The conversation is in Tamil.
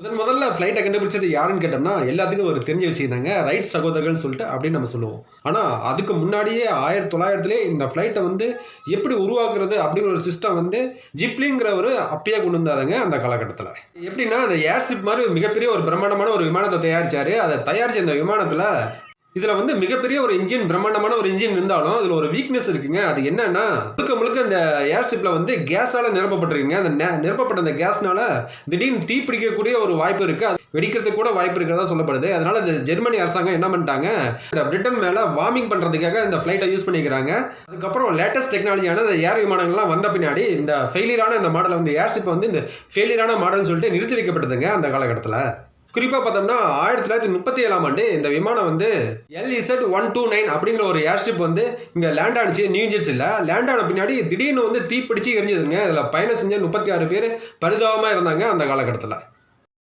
முதன் முதல்ல ஃப்ளைட்டை கண்டுபிடிச்சது யாருன்னு கேட்டோம்னா எல்லாத்துக்கும் ஒரு தெரிஞ்ச விஷயம் தாங்க ரைட் சகோதரர்கள்னு சொல்லிட்டு அப்படின்னு நம்ம சொல்லுவோம். ஆனால் அதுக்கு முன்னாடியே ஆயிரத்தி தொள்ளாயிரத்துலேயே இந்த ஃப்ளைட்டை வந்து எப்படி உருவாக்குறது அப்படிங்கிற ஒரு சிஸ்டம் வந்து ஜிப்லிங்கிறவர் அப்பயே கொண்டு வந்தாருங்க அந்த காலகட்டத்தில். எப்படின்னா அந்த ஏர்ஷிப் மாதிரி மிகப்பெரிய ஒரு பிரம்மாண்டமான ஒரு விமானத்தை தயாரிச்சாரு. அதை தயாரிச்ச இந்த விமானத்தில் இதில் வந்து மிகப்பெரிய ஒரு இன்ஜின் பிரம்மாண்டமான ஒரு இன்ஜின் இருந்தாலும் அதில் ஒரு வீக்னஸ் இருக்குங்க. அது என்னன்னா முழுக்க முழுக்க இந்த ஏர்ஷிப்பில் வந்து கேஸால் நிரப்பப்பட்டிருக்குங்க. அந்த நெ- நிரப்பப்பட்ட அந்த கேஸ்னால திடீர்னு தீ பிடிக்கக்கூடிய ஒரு வாய்ப்பு இருக்குது அது வெடிக்கிறதுக்கு கூட வாய்ப்பு இருக்கிறதா சொல்லப்படுது. அதனால இந்த ஜெர்மனி அரசாங்கம் என்ன பண்ணிட்டாங்க இந்த பிரிட்டன் மேலே வார்மிங் பண்ணுறதுக்காக இந்த ஃப்ளைட்டை யூஸ் பண்ணிக்கிறாங்க. அதுக்கப்புறம் லேட்டஸ்ட் டெக்னாலஜியான இந்த ஏர் விமானங்கள்லாம் வந்த பின்னாடி இந்த ஃபெயிலியரான இந்த மாடலை வந்து ஏர்ஷிப் வந்து இந்த ஃபெயிலியரான மாடல்னு சொல்லிட்டு நிறுத்தி வைக்கப்பட்டதுங்க அந்த காலகட்டத்தில். குறிப்பாக பார்த்தோம்னா ஆயிரத்தி தொள்ளாயிரத்தி முப்பத்தி ஏழாம் ஆண்டு இந்த விமானம் வந்து எல்இசட் ஒன் டூ நைன் அப்படிங்கிற ஒரு ஏர்ஷிப் வந்து இங்கே லேண்ட் ஆனிச்சு. நியூ ஜெர்சியில் லேண்ட் ஆன பின்னாடி திடீர்னு வந்து தீப்பிடிச்சு எரிஞ்சதுங்க. இதில் பயணம் செஞ்ச முப்பத்தி ஆறு பேர் பரிதாபமாக இருந்தாங்க அந்த காலகட்டத்தில்.